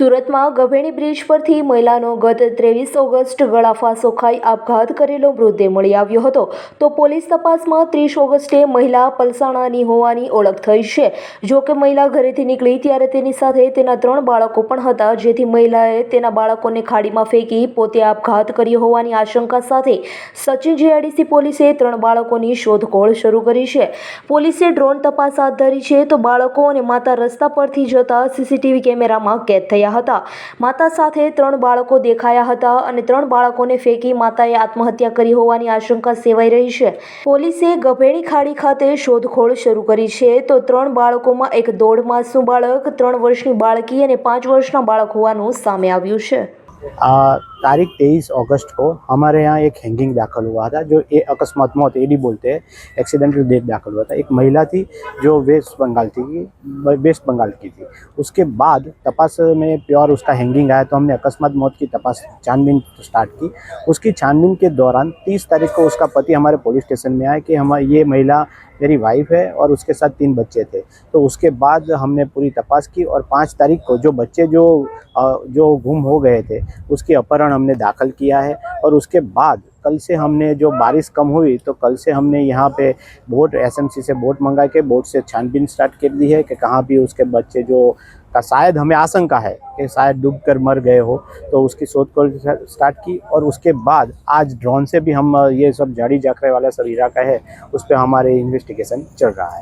સુરતમાં ગભેણી બ્રિજ પરથી મહિલાનો ગત ત્રેવીસ ઓગસ્ટ ગળાફાંસો ખાઈ આપઘાત કરેલો મૃતદેહ મળી આવ્યો હતો. તો પોલીસ તપાસમાં ત્રીસ ઓગસ્ટે મહિલા પલસાણાની હોવાની ઓળખ થઈ છે. જો કે મહિલા ઘરેથી નીકળી ત્યારે તેની સાથે તેના ત્રણ બાળકો પણ હતા. જેથી મહિલાએ તેના બાળકોને ખાડીમાં ફેંકી પોતે આપઘાત કર્યો હોવાની આશંકા સાથે સચિન જીઆઈડીસી પોલીસે ત્રણ બાળકોની શોધખોળ શરૂ કરી છે. પોલીસે ડ્રોન તપાસ હાથ ધરી છે તો બાળકો અને માતા રસ્તા પરથી જતા સીસીટીવી કેમેરામાં કેદ થયા હતા. માતા સાથે ત્રણ બાળકો દેખાયા હતા અને ત્રણ બાળકોને ફેંકી માતાએ આત્મહત્યા કરી હોવાની આશંકા સેવાઈ રહી છે. પોલીસે ગભેણી ખાડી ખાતે શોધખોળ શરૂ કરી છે. તો ત્રણ બાળકોમાં એક દોઢ માસનું બાળક, ત્રણ વર્ષની બાળકી અને પાંચ વર્ષના બાળક હોવાનું સામે આવ્યું છે. तारीख तेईस अगस्त को हमारे यहाँ एक हैंगिंग दाखिल हुआ था, जो ए अकस्मात मौत एडी बोलते हैं एक्सीडेंटल डेथ दाखिल हुआ था। एक महिला थी, जो वेस्ट बंगाल थी, वेस्ट बंगाल की थी। उसके बाद तपास में प्योर उसका हैंगिंग आया तो हमने अकस्मात मौत की तपास, छानबीन स्टार्ट की। उसकी छानबीन के दौरान तीस तारीख को उसका पति हमारे पुलिस स्टेशन में आया कि हम, ये महिला मेरी वाइफ है और उसके साथ तीन बच्चे थे। तो उसके बाद हमने पूरी तपास की और पाँच तारीख को जो बच्चे जो जो गुम हो गए थे, उसके अपहरण हमने दाखिल किया है और उसके बाद कल से हमने जो बारिश कम हुई तो कल से हमने यहाँ पे बोट एसएमसी से बोट मंगा के, बोट से छानबीन स्टार्ट कर दी है कि कहाँ भी उसके बच्चे जो, का शायद हमें आशंका है कि शायद डूब कर मर गए हो तो उसकी शोध खोल स्टार्ट की और उसके बाद आज ड्रोन से भी हम, ये सब झाड़ी जाखरे वाला सब इलाका है, उस पर हमारे इन्वेस्टिगेशन चल रहा है।